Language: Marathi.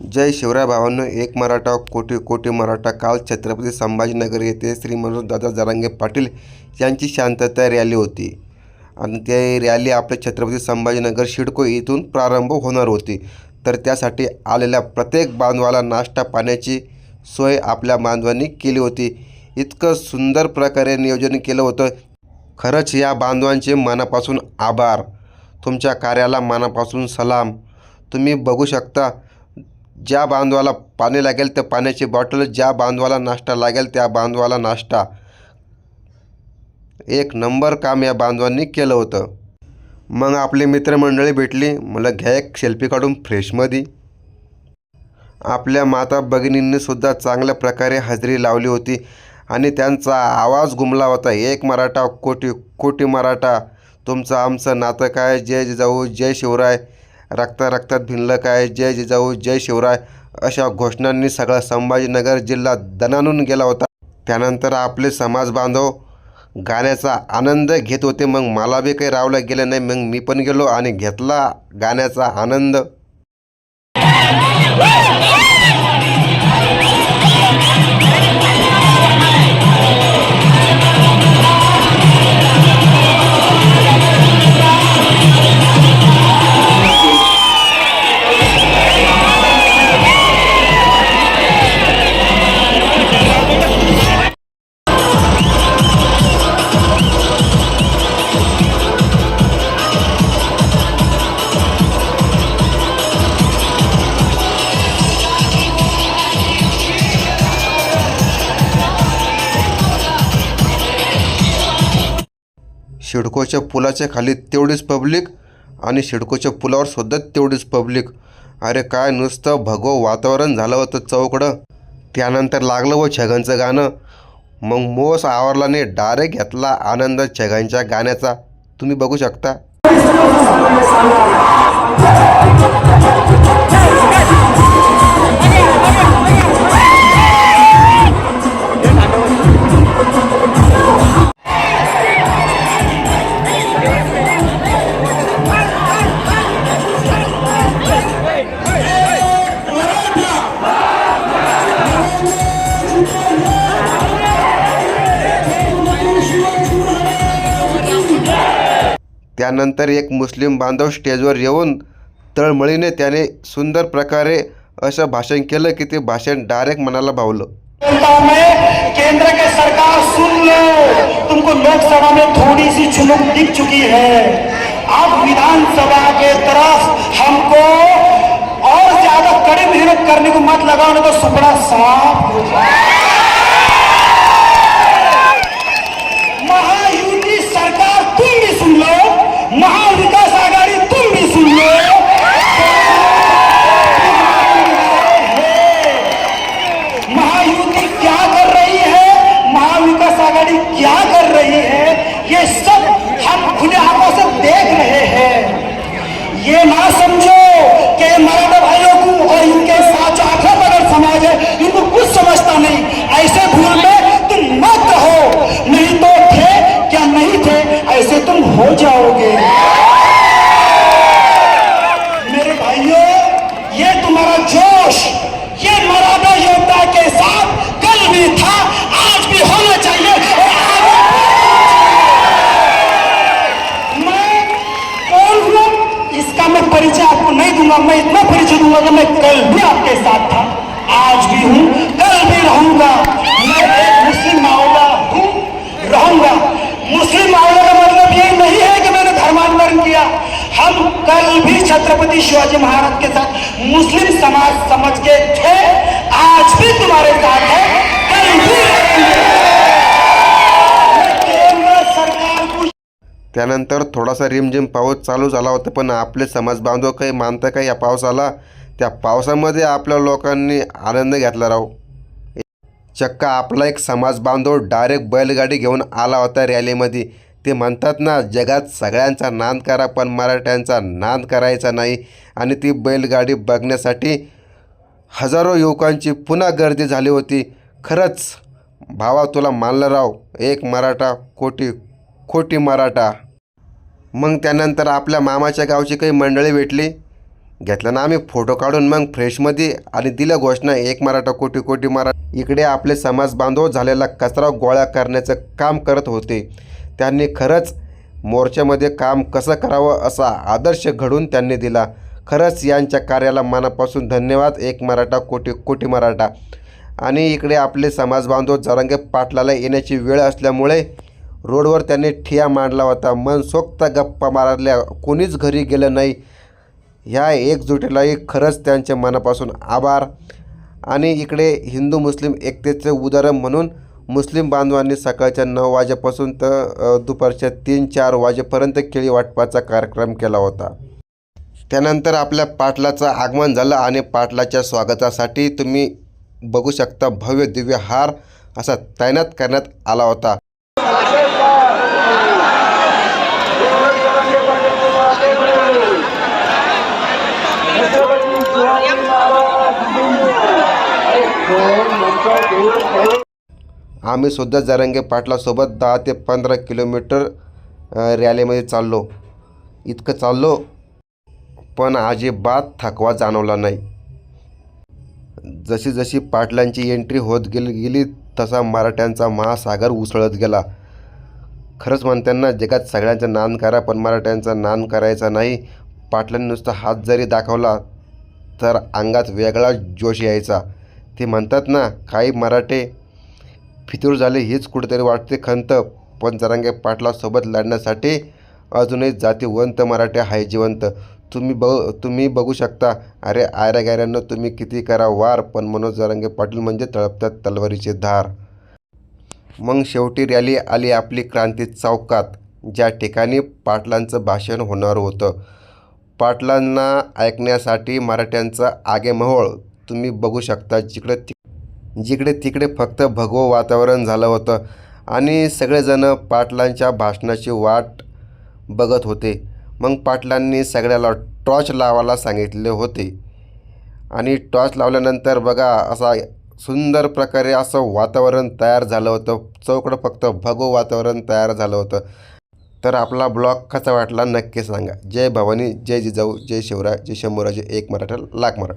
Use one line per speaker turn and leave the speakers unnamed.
जय शिवराय भावांनो एक मराठा कोटी कोटी मराठा काल छत्रपती संभाजीनगर येथे श्री मनोजदादा जरांगे पाटील यांची शांतता रॅली होती. आणि ते रॅली आपल्या छत्रपती संभाजीनगर शिडको इथून प्रारंभ होणार होती. तर त्यासाठी आलेल्या प्रत्येक बांधवाला नाश्ता पाण्याची सोय आपल्या बांधवांनी केली होती. इतकं सुंदर प्रकारे नियोजन केलं होतं. खरंच या बांधवांचे मनापासून आभार. तुमच्या कार्याला मनापासून सलाम. तुम्ही बघू शकता ज्या बांधवाला पाणी लागेल त्या पाण्याची बॉटल ज्या बांधवाला नाश्ता लागेल त्या बांधवाला नाश्ता. एक नंबर काम या बांधवांनी केलं होतं. मग आपली मित्रमंडळी भेटली मला घ्या एक सेल्फी काढून फ्रेशमध्ये आपल्या माता भगिनींनीसुद्धा चांगल्या प्रकारे हजेरी लावली होती आणि त्यांचा आवाज घुमला होता. एक मराठा कोटी कोटी मराठा तुमचं आमचं नातं काय? जय जिजाऊ जय शिवराय. रक्ता रक्तात भिनलं काय? जय जिजाऊ जय शिवराय अशा घोषणांनी सगळा संभाजीनगर जिल्हा दणानून गेला होता. त्यानंतर आपले समाज बांधव गाण्याचा आनंद घेत होते. मग मला बी काही रावलं गेलं नाही. मग मी पण गेलो आणि घेतला गाण्याचा आनंद. शिडकोच्या पुलाच्या खाली तेवढीच पब्लिक आणि शिडकोच्या पुलावर सुद्धा तेवढीच पब्लिक अरे काय नुसतं भगव वातावरण झालं होतं चौकडं. त्यानंतर लागलं व छगनचं गाणं. मग मोस आवरलाने डायरेक्ट घेतला आनंद छगनच्या गाण्याचा. तुम्ही बघू शकता. त्यानंतर एक मुस्लिम बांधव स्टेजवर येऊन तळमळीने त्याने सुंदर प्रकारे असं भाषण की ते भाषण डायरेक्ट मनाला भावलं.
केंद्र के सरकार सुन लो। तुमको लोकसभा में थोड़ी सी चुनुक दिख चुकी है। अब विधानसभा के तरफ़ हमको और ज़्यादा कड़ी मेहनत करने को मत लगाओ, नहीं तो सुपड़ा साफ़ हो जाए। दूँगा मैं इतना परिचय दूँगा कि मैं कल भी आपके साथ था, आज भी हूँ, कल भी रहूँगा। मैं एक मुस्लिम माओला हूँ, रहूँगा। मुस्लिम का मतलब ये नहीं है कि मैंने धर्मांतरण किया। हम कल भी छत्रपति शिवाजी महाराज के साथ मुस्लिम समाज समझ के थे, आज भी तुम्हारे साथ है।
त्यानंतर थोडासा रिमझिम पाऊस चालू झाला होता पण आपले समाजबांधव काही मानतं का या पावसाला? त्या पावसामध्ये आपल्या लोकांनी आनंद घेतला राव. चक्क आपला एक समाज बांधव डायरेक्ट बैलगाडी घेऊन आला होता रॅलीमध्ये. ते म्हणतात ना जगात सगळ्यांचा नांद करा पण मराठ्यांचा नांद करायचा नाही. आणि ती बैलगाडी बघण्यासाठी हजारो युवकांची पुन्हा गर्दी झाली होती. खरंच भावा तुला मानलं राव एक मराठा कोटी खोटी मराठा मग त्यानंतर आपल्या मामाच्या गावची काही मंडळी भेटली. घेतला ना आम्ही फोटो काढून मग फ्रेशमध्ये आणि दिलं घोषणा एक मराठा कोटी कोटी मरा इकडे आपले समाज बांधव झालेला कचरा गोळा करण्याचं काम करत होते. त्यांनी खरंच मोर्चामध्ये काम कसं करावं असा आदर्श घडून त्यांनी दिला. खरंच यांच्या कार्याला मनापासून धन्यवाद एक मराठा कोटी कोटी मराठा. आणि इकडे आपले समाज बांधव जरांगे पाटलाला येण्याची वेळ असल्यामुळे रोडवर त्यांनी ठिया मांडला होता. मनसोक्त गप्पा मारल्या. कोणीच घरी गेलं नाही. ह्या एकजुटीलाही खरंच त्यांच्या मनापासून आभार. आणि इकडे हिंदू मुस्लिम एकतेचे उदाहरण म्हणून मुस्लिम बांधवांनी सकाळच्या नऊ वाजेपासून तर दुपारच्या तीन चार वाजेपर्यंत केळी वाटपाचा कार्यक्रम केला होता. त्यानंतर आपल्या पाटलाचं आगमन झालं आणि पाटलाच्या स्वागतासाठी तुम्ही बघू शकता भव्य दिव्य हार असा तैनात करण्यात आला होता. आम्ही सुद्धा जरंगे पाटलासोबत दहा ते पंधरा किलोमीटर रॅलीमध्ये चाललो. इतकं चाललो पण अजिबात थकवा जाणवला नाही. जशी जशी पाटलांची एंट्री होत गेली गेली तसा मराठ्यांचा महासागर उसळत गेला. खरंच म्हणताना जगात सगळ्यांचा नान करा पण मराठ्यांचा नान करायचा नाही. पाटलांनी नुसता हात जरी दाखवला तर अंगात वेगळा जोश यायचा. ते म्हणतात ना काही मराठे फितूर झाले हीच कुठेतरी वाटते खंत पण जरांगे पाटलासोबत लढण्यासाठी अजूनही जातीवंत मराठे आहे जिवंत. तुम्ही बघ तुम्ही बघू शकता. अरे आयऱ्या गायऱ्यांना तुम्ही किती करा वार पण मनोज जरांगे पाटील म्हणजे तळपतात तलवारीचे धार. मग शेवटी रॅली आली आपली क्रांती चौकात ज्या ठिकाणी पाटलांचं भाषण होणार होतं. पाटलांना ऐकण्यासाठी मराठ्यांचा आगेमहोळ तुम्ही बघू शकता जिकडे ति जिकडे तिकडे फक्त भगवं वातावरण झालं होतं. आणि सगळेजणं पाटलांच्या भाषणाची वाट बघत होते. मग पाटलांनी सगळ्याला टॉर्च लावायला सांगितले होते. आणि टॉर्च लावल्यानंतर बघा असा सुंदर प्रकारे असं वातावरण तयार झालं होतं. चौकडं फक्त भगवं वातावरण तयार झालं होतं. तर आपला ब्लॉग कसा वाटला नक्की सांगा. जय भवानी जय जिजाऊ जय शिवराय जय शंभूराजे एक मराठा लाख मराठा.